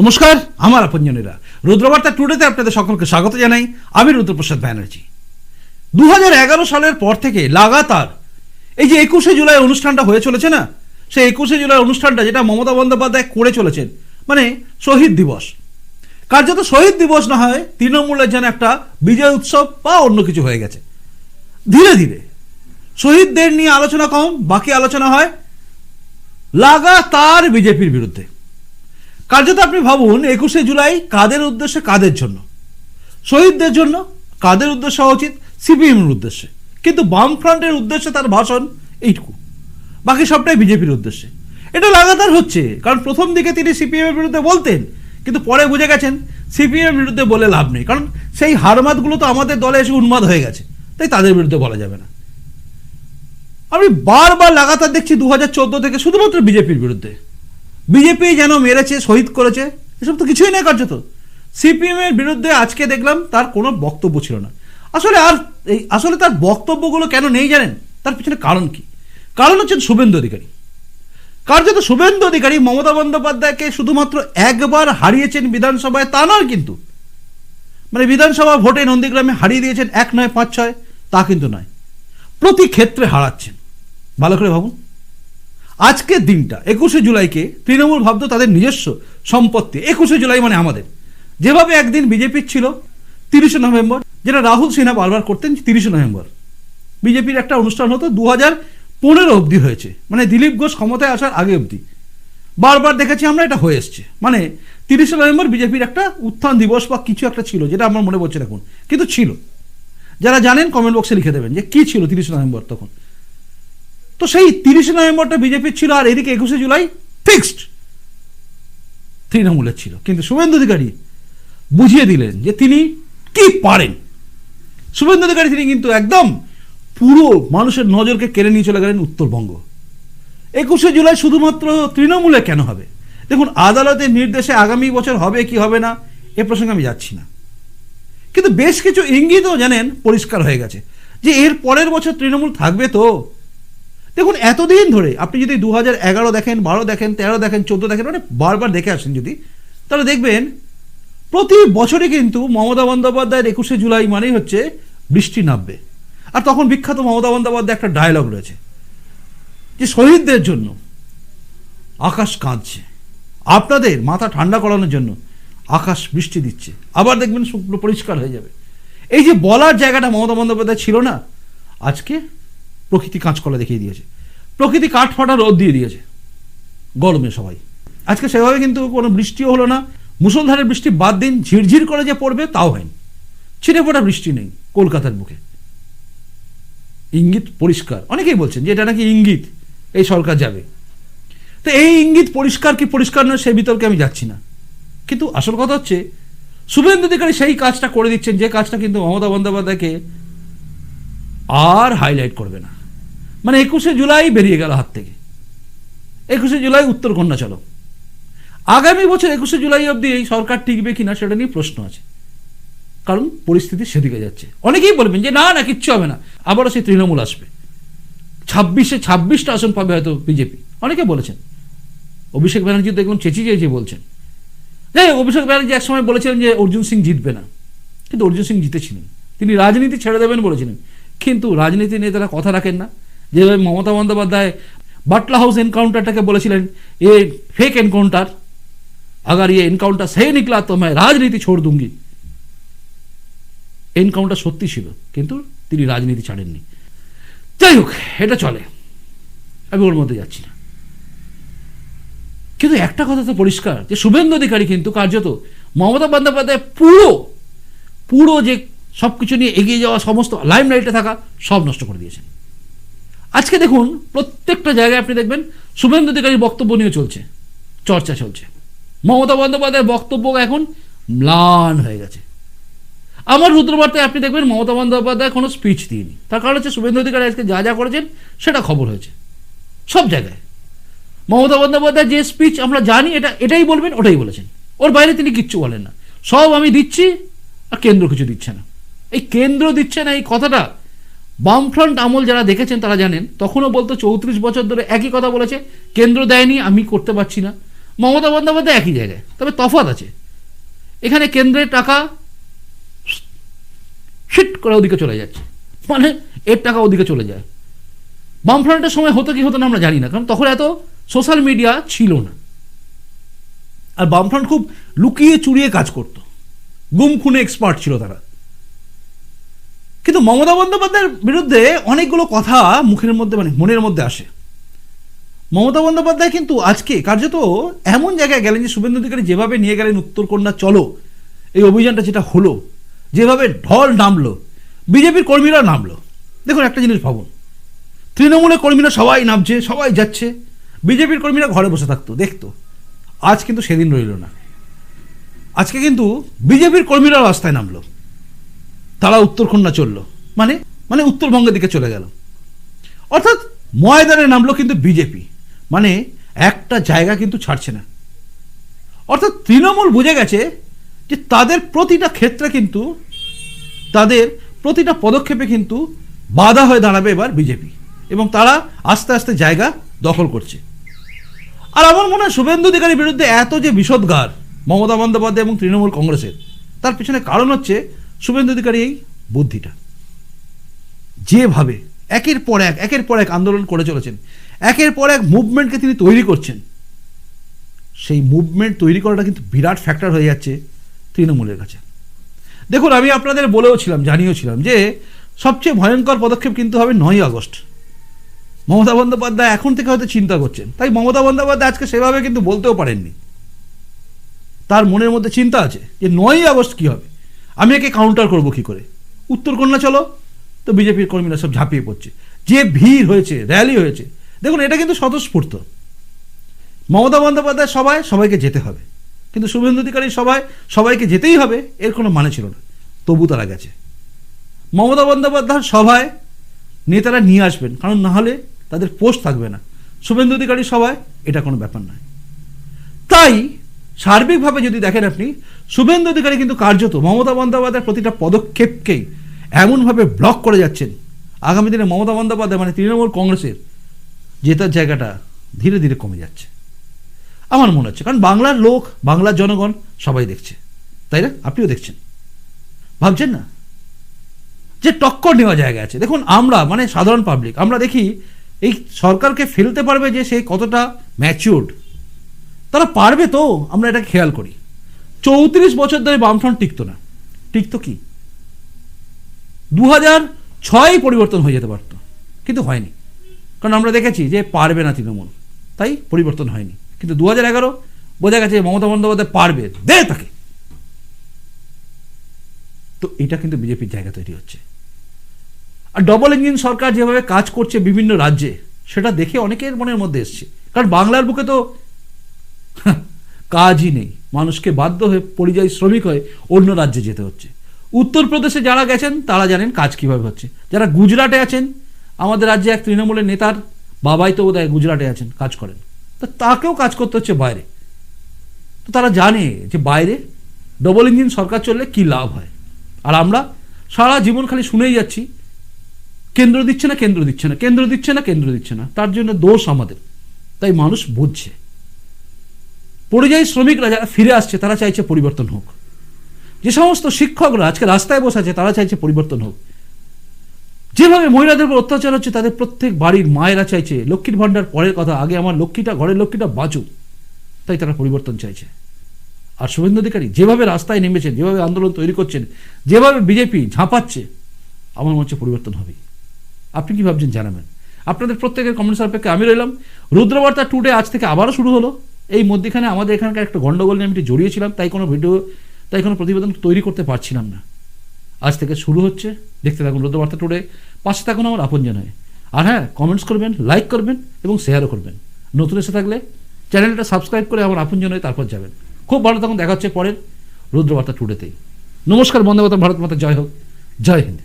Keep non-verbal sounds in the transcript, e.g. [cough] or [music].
নমস্কার, আমার আপনজনেরা। রুদ্রবার্তা টুডেতে আপনাদের সকলকে স্বাগত জানাই। আমি রুদ্রপ্রসাদ ব্যানার্জি। দু হাজার এগারো সালের পর থেকে লাগাতার এই যে একুশে জুলাই অনুষ্ঠানটা হয়ে চলেছে না, সেই একুশে জুলাই অনুষ্ঠানটা যেটা মমতা বন্দ্যোপাধ্যায় করে চলেছেন মানে শহীদ দিবস। কার্যত শহীদ দিবস না হয়, তৃণমূলের যেন একটা বিজয় উৎসব বা অন্য কিছু হয়ে গেছে। ধীরে ধীরে শহীদদের নিয়ে আলোচনা কম, বাকি আলোচনা হয় লাগাতার বিজেপির বিরুদ্ধে। কার্যত আপনি ভাবুন, একুশে জুলাই কাদের উদ্দেশ্যে, কাদের জন্য? শহীদদের জন্য কাদের উদ্দেশ্য হওয়া উচিত? সিপিএমের উদ্দেশ্যে। কিন্তু বামফ্রন্টের উদ্দেশ্যে তার ভাষণ এইটুকু। বাকি সবটাই বিজেপির উদ্দেশ্যে। এটা লাগাতার হচ্ছে, কারণ প্রথম দিকে তিনি সিপিএমের বিরুদ্ধে বলতেন, কিন্তু পরে বুঝে গেছেন সিপিএম এর বিরুদ্ধে বলে লাভ নেই। কারণ সেই হারমাতগুলো তো আমাদের দলে এসে উন্মাদ হয়ে গেছে, তাই তাদের বিরুদ্ধে বলা যাবে না। আমি বারবার লাগাতার দেখছি দু হাজার চোদ্দ থেকে শুধুমাত্র বিজেপির বিরুদ্ধে। বিজেপি যেন মেরেছে, শহীদ করেছে, এসব তো কিছুই নেই কার্যত। সিপিএম এর বিরুদ্ধে আজকে দেখলাম তার কোনো বক্তব্য ছিল না। আসলে আর এই, আসলে তার বক্তব্যগুলো কেন নেই জানেন? তার পিছনে কারণ কি? কারণ হচ্ছেন শুভেন্দু অধিকারী। কার্যত শুভেন্দু অধিকারী মমতা বন্দ্যোপাধ্যায়কে শুধুমাত্র একবার হারিয়েছেন বিধানসভায়, তা নয় কিন্তু। মানে বিধানসভা ভোটে নন্দীগ্রামে হারিয়ে দিয়েছেন এক নয়, পাঁচ ছয়, তা কিন্তু নয়। প্রতি ক্ষেত্রে হারাচ্ছেন। ভালো করে ভাবুন। আজকের দিনটা, একুশে জুলাইকে তৃণমূল ভাবতো তাদের নিজস্ব সম্পত্তি। একুশে জুলাই মানে আমাদের। যেভাবে একদিন বিজেপির ছিল, তিরিশে নভেম্বর, যেটা রাহুল সিনহা বারবার করতেন তিরিশে নভেম্বর। বিজেপির একটা অনুষ্ঠান হতো দু হাজার পনেরো অবধি হয়েছে। মানে দিলীপ ঘোষ ক্ষমতায় আসার আগে অবধি। বারবার দেখেছি আমরা এটা হয়ে এসছে। মানে তিরিশে নভেম্বর বিজেপির একটা উত্থান দিবস বা কিছু একটা ছিল, যেটা আমার মনে পড়ছে এখন। কিন্তু ছিল। যারা জানেন কমেন্ট বক্সে লিখে দেবেন যে কি ছিল তিরিশে নভেম্বর তখন। তো সেই তিরিশে নভেম্বরটা বিজেপির ছিল আর এদিকে একুশে জুলাই ফিক্সড তৃণমূলের ছিল। কিন্তু শুভেন্দু অধিকারী বুঝিয়ে দিলেন যে তিনি কি পারেন। শুভেন্দু অধিকারী তিনি কিন্তু একদম পুরো মানুষের নজরকে কেড়ে নিয়ে চলে গেলেন উত্তরবঙ্গ। একুশে জুলাই শুধুমাত্র তৃণমূলে কেন হবে? দেখুন, আদালতের নির্দেশে আগামী বছর হবে কি হবে না, এ প্রসঙ্গে আমি যাচ্ছি না। কিন্তু বেশ কিছু ইঙ্গিতও জানেন পরিষ্কার হয়ে গেছে যে এর পরের বছর তৃণমূল থাকবে তো। দেখুন, এতদিন ধরে আপনি যদি দু হাজার এগারো দেখেন, বারো দেখেন, তেরো দেখেন, চোদ্দ দেখেন মানে বারবার দেখে আসেন যদি, তাহলে দেখবেন প্রতি বছরই কিন্তু মমতা বন্দ্যোপাধ্যায়ের একুশে জুলাই মানেই হচ্ছে বৃষ্টি নামবে। আর তখন বিখ্যাত মমতা বন্দ্যোপাধ্যায় একটা ডায়লগ রয়েছে, যে শহীদদের জন্য আকাশ কাঁদছে, আপনাদের মাথা ঠান্ডা করানোর জন্য আকাশ বৃষ্টি দিচ্ছে, আবার দেখবেন শুক্র পরিষ্কার হয়ে যাবে। এই যে বলার জায়গাটা মমতা বন্দ্যোপাধ্যায় ছিল না, আজকে প্রকৃতি কাঁচকলা দেখিয়ে দিয়েছে। প্রকৃতি কাঠ ফাটা রোদ দিয়ে দিয়েছে। গরমে সবাই। আজকে সেভাবে কিন্তু কোনো বৃষ্টিও হলো না। মুসলধারের বৃষ্টি বাদ দিন, ঝিরঝির করে যে পড়বে তাও হয়নি। ছিটে ফোটা বৃষ্টি নেই কলকাতার বুকে ইঙ্গিত পরিষ্কার। অনেকেই বলছেন যে এটা নাকি ইঙ্গিত, এই সরকার যাবে। তো এই ইঙ্গিত পরিষ্কার কি পরিষ্কার নয় সেই বিতর্কে আমি যাচ্ছি না। কিন্তু আসল কথা হচ্ছে, শুভেন্দু অধিকারী সেই কাজটা করে দিচ্ছেন, যে কাজটা কিন্তু মমতা বন্দ্যোপাধ্যায়কে আর হাইলাইট করবে না। মানে একুশে জুলাই বেরিয়ে গেল হাত থেকে। একুশে জুলাই উত্তরকন্যা চলো। আগামী বছর একুশে জুলাই অবধি এই সরকার টিকবে কিনা সেটা নিয়ে প্রশ্ন আছে। কারণ পরিস্থিতি সেদিকে যাচ্ছে। অনেকেই বলবেন যে না না, কিচ্ছু হবে না। আবারও সেই তৃণমূল আসবে। ছাব্বিশে ছাব্বিশটা আসন পাবে হয়তো বিজেপি। অনেকে বলেছেন। অভিষেক ব্যানার্জি দেখুন চেঁচিয়ে চেঁচিয়ে বলছেন। যাই অভিষেক ব্যানার্জি একসময় বলেছিলেন যে অর্জুন সিং জিতবে না। কিন্তু অর্জুন সিং জিতেছিলেন। তিনি রাজনীতি ছেড়ে দেবেন বলেছিলেন। কিন্তু রাজনীতি নিয়ে তারা কথা রাখেন না। যেভাবে মমতা বন্দ্যোপাধ্যায় বাটলা হাউস এনকাউন্টারটাকে বলেছিলেন, এ ফেক এনকাউন্টার, আগার ইয়ে এনকাউন্টার, সেই নিকলা তো মায় রাজনীতি ছোড় দুঙ্গি। এনকাউন্টার সত্যি ছিল, কিন্তু তিনি রাজনীতি ছাড়েননি। যাই হোক, এটা চলে। আমি ওর মধ্যে যাচ্ছি না। কিন্তু একটা কথা তো পরিষ্কার, যে শুভেন্দু অধিকারী কিন্তু কার্যত মমতা বন্দ্যোপাধ্যায় পুরো পুরো যে সব কিছু নিয়ে এগিয়ে যাওয়া সমস্ত লাইমলাইটে থাকা সব নষ্ট করে দিয়েছেন। আজকে দেখুন, প্রত্যেকটা জায়গায় আপনি দেখবেন শুভেন্দু অধিকারীর বক্তব্য নিয়ে চলছে, চর্চা চলছে। মমতা বন্দ্যোপাধ্যায়ের বক্তব্য এখন ম্লান হয়ে গেছে। আমার রুদ্রবার্তায় আপনি দেখবেন মমতা বন্দ্যোপাধ্যায় কোনো স্পিচ দিইনি। তার কারণ হচ্ছে শুভেন্দু অধিকারী আজকে যা যা করেছেন, সেটা খবর হয়েছে। সব জায়গায়। মমতা বন্দ্যোপাধ্যায় যে স্পিচ আমরা জানি, এটা, এটাই বলবেন, ওটাই বলেছেন। ওর বাইরে তিনি কিচ্ছু বলেন না। সব আমি দিচ্ছি, আর কেন্দ্র কিছু দিচ্ছে না। এই কেন্দ্র দিচ্ছে না, এই কথাটা বামফ্রন্ট আমল যারা দেখেছেন তারা জানেন, তখনও বলতো চৌত্রিশ বছর ধরে একই কথা বলেছে, কেন্দ্র দেয়নি, আমি করতে পারছি না। মমতা বন্দ্যোপাধ্যায় একই জায়গায়, তবে তফাৎ আছে। এখানে কেন্দ্রের টাকা শিট করে ওদিকে চলে যাচ্ছে। মানে এর টাকা ওদিকে চলে যায়। বামফ্রন্টের সময় হতো কি হতো না আমরা জানি না, কারণ তখন এত সোশ্যাল মিডিয়া ছিল না। আর বামফ্রন্ট খুব লুকিয়ে চুরিয়ে কাজ করতো। গুম খুনে এক্সপার্ট ছিল তারা। কিন্তু মমতা বন্দ্যোপাধ্যায়ের বিরুদ্ধে অনেকগুলো কথা মুখের মধ্যে মানে মনের মধ্যে আসে। মমতা বন্দ্যোপাধ্যায় কিন্তু আজকে কার্যত এমন জায়গায় গেলেন যে শুভেন্দু অধিকারী যেভাবে নিয়ে গেলেন উত্তরকন্যা চলো। এই অভিযানটা যেটা হলো, যেভাবে ঢল নামলো, বিজেপির কর্মীরা নামলো। দেখুন একটা জিনিস ভাবুন, তৃণমূলের কর্মীরা সবাই নামছে, সবাই যাচ্ছে, বিজেপির কর্মীরা ঘরে বসে থাকতো, দেখতো। আজ কিন্তু সেদিন রইল না। আজকে কিন্তু বিজেপির কর্মীরা রাস্তায় নামলো। তারা উত্তরকন্যা চলল। মানে মানে উত্তরবঙ্গের দিকে চলে গেল। অর্থাৎ ময়দানে নামলো কিন্তু বিজেপি। মানে একটা জায়গা কিন্তু ছাড়ছে না। অর্থাৎ তৃণমূল বুঝে গেছে যে তাদের প্রতিটা ক্ষেত্রে কিন্তু, তাদের প্রতিটা পদক্ষেপে কিন্তু বাধা হয়ে দাঁড়াবে এবার বিজেপি। এবং তারা আস্তে আস্তে জায়গা দখল করছে। আর আমার মনে হয় শুভেন্দু অধিকারীর বিরুদ্ধে এত যে বিষদগার মমতা বন্দ্যোপাধ্যায় এবং তৃণমূল কংগ্রেসের, তার পিছনে কারণ হচ্ছে শুভেন্দু অধিকারী এই বুদ্ধিটা। যেভাবে একের পর এক, একের পর এক আন্দোলন করে চলেছেন, একের পর এক মুভমেন্টকে তিনি তৈরি করছেন, সেই মুভমেন্ট তৈরি করাটা কিন্তু বিরাট ফ্যাক্টর হয়ে যাচ্ছে তৃণমূলের কাছে। দেখুন, আমি আপনাদের বলেও ছিলাম, জানিয়েও ছিলাম যে সবচেয়ে ভয়ঙ্কর পদক্ষেপ কিন্তু হবে নয়ই আগস্ট। মমতা বন্দ্যোপাধ্যায় এখন থেকে হয়তো চিন্তা করছেন, তাই মমতা বন্দ্যোপাধ্যায় আজকে সেভাবে কিন্তু বলতেও পারেননি। তার মনের মধ্যে চিন্তা আছে যে নয়ই আগস্ট কি হবে? আমি একে কাউন্টার করব কি করে? উত্তর উত্তরকন্যা চলো। তো বিজেপির কর্মীরা সব ঝাঁপিয়ে পড়ছে। যে ভিড় হয়েছে র্যালি হয়েছে, দেখুন, এটা কিন্তু স্বতঃস্ফূর্ত। মমতা বন্দ্যোপাধ্যায় সবাই সবাইকে যেতে হবে। কিন্তু শুভেন্দু অধিকারী সবাই সবাইকে যেতেই হবে, এর কোনো মানে ছিল না। তবু তারা গেছে। মমতা বন্দ্যোপাধ্যায় সভায় নেতারা নিয়ে আসবেন, কারণ না হলে তাদের পোস্ট থাকবে না। শুভেন্দু অধিকারী সভায় এটা কোনো ব্যাপার নয়। তাই সার্বিকভাবে যদি দেখেন আপনি, শুভেন্দু অধিকারী কিন্তু কার্যত মমতা বন্দ্যোপাধ্যায়ের প্রতিটা পদক্ষেপকেই এমনভাবে ব্লক করে যাচ্ছেন। আগামী দিনে মমতা বন্দ্যোপাধ্যায় মানে তৃণমূল কংগ্রেসের জেতার জায়গাটা ধীরে ধীরে কমে যাচ্ছে। আমার মনে হচ্ছে, কারণ বাংলার লোক, বাংলার জনগণ সবাই দেখছে। তাই না? আপনিও দেখছেন। ভাবছেন না? যে টক্কর নেওয়া জায়গা আছে। দেখুন, আমরা মানে সাধারণ পাবলিক আমরা দেখি, এই সরকারকে ফেলতে পারবে যে সে কতটা ম্যাচিউর্ড তারা পারবে তো? আমরা এটা খেয়াল করি। চৌত্রিশ বছর ধরে বামফ্রন্ট টিকতো না। টিকতো কি? দু হাজার ছয় পরিবর্তন হয়ে যেতে পারতো। কিন্তু হয়নি। কারণ আমরা দেখেছি যে পারবে না তৃণমূল। তাই পরিবর্তন হয়নি। কিন্তু দু হাজার এগারো বোঝা গেছে মমতা বন্দ্যোপাধ্যায় পারবে। দে তাকে। তো এটা কিন্তু বিজেপির জায়গা তৈরি হচ্ছে। আর ডবল ইঞ্জিন সরকার যেভাবে কাজ করছে বিভিন্ন রাজ্যে, সেটা দেখে অনেকের মনের মধ্যে এসছে। কারণ বাংলার বুকে তো [laughs] কাজই নেই। মানুষকে বাধ্য হয়ে পরিযায়ী শ্রমিক হয়ে অন্য রাজ্যে যেতে হচ্ছে। উত্তরপ্রদেশে যারা গেছেন, তারা জানেন কাজ কীভাবে হচ্ছে। যারা গুজরাটে আছেন, আমাদের রাজ্যে এক তৃণমূলের নেতার বাবাই তো বোধহয় গুজরাটে আছেন, কাজ করেন। তো তাকেও কাজ করতে হচ্ছে বাইরে। তো তারা জানে যে বাইরে ডবল ইঞ্জিন সরকার চললে কি লাভ হয়। আর আমরা সারা জীবন খালি শুনেই যাচ্ছি, কেন্দ্র দিচ্ছে না, কেন্দ্র দিচ্ছে না, কেন্দ্র দিচ্ছে না, কেন্দ্র দিচ্ছে না। তার জন্য দোষ আমাদের। তাই মানুষ বুঝছে। পরিযায়ী শ্রমিকরা যারা ফিরে আসছে, তারা চাইছে পরিবর্তন হোক। যে সমস্ত শিক্ষকরা আজকে রাস্তায় বসে আছে, তারা চাইছে পরিবর্তন হোক। যেভাবে মহিলাদের উপর অত্যাচার হচ্ছে, তাদের প্রত্যেক বাড়ির মায়েরা চাইছে, লক্ষ্মীর ভাণ্ডার পরের কথা, আগে আমার লক্ষ্মীটা, ঘরের লক্ষ্মীটা বাঁচুক। তাই তারা পরিবর্তন চাইছে। আর শুভেন্দু অধিকারী যেভাবে রাস্তায় নেমেছেন, যেভাবে আন্দোলন তৈরি করছেন, যেভাবে বিজেপি ঝাঁপাচ্ছে, আমার মনে হচ্ছে পরিবর্তন হবে আপনি কি ভাবছেন জানাবেন? আপনাদের প্রত্যেকের কমেন্টস সাপেক্ষে আমি রইলাম। রুদ্রবার্তা টুডে আজ থেকে আবারও শুরু হলো। এই মধ্যেখানে আমাদের এখানকার একটা গন্ডগোল নিয়ে আমি জড়িয়েছিলাম, তাই কোনো ভিডিও, তাই কোনো প্রতিবেদন তৈরি করতে পারছিলাম না। আজ থেকে শুরু হচ্ছে, দেখতে থাকুন রুদ্রবার্তা টুডে পাশে থাকুন আমার আপনজন হয়ে। আর হ্যাঁ কমেন্টস করবেন লাইক করবেন এবং শেয়ারও করবেন। নতুন এসে থাকলে চ্যানেলটা সাবস্ক্রাইব করে আমার আপনজন হয়ে তারপর যাবেন। খুব ভালো তখন দেখা হচ্ছে পরের রুদ্রবার্তা টুডেতেই নমস্কার বন্দে ভারত মাতা জয় হোক। জয় হিন্দ।